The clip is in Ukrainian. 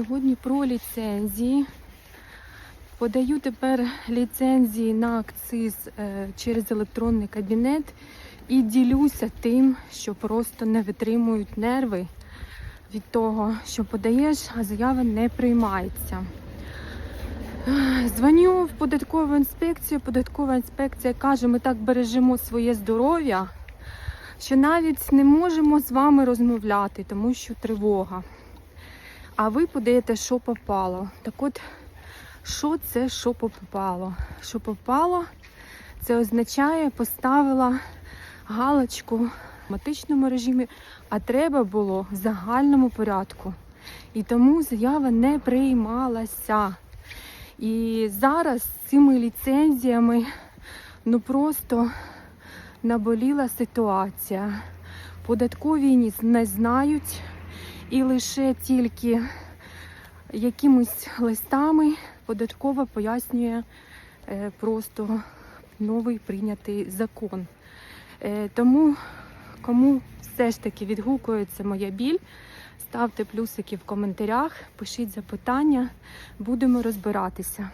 Сьогодні про ліцензії. Подаю тепер ліцензії на акциз е, через електронний кабінет і ділюся тим, що просто не витримують нерви від того, що подаєш, а заява не приймається. Дзвоню в податкову інспекцію. Податкова інспекція каже, ми так бережемо своє здоров'я, що навіть не можемо з вами розмовляти, тому що тривога. А ви подаєте, що попало. Так от, що це, що попало? Що попало, це означає, поставила галочку в автоматичному режимі, а треба було в загальному порядку. І тому заява не приймалася. І зараз цими ліцензіями ну просто наболіла ситуація. Податкові не знають, і лише тільки якимись листами податкова пояснює е, просто новий прийнятий закон. Е, Тому кому все ж таки відгукується моя біль, ставте плюсики в коментарях, пишіть запитання, будемо розбиратися.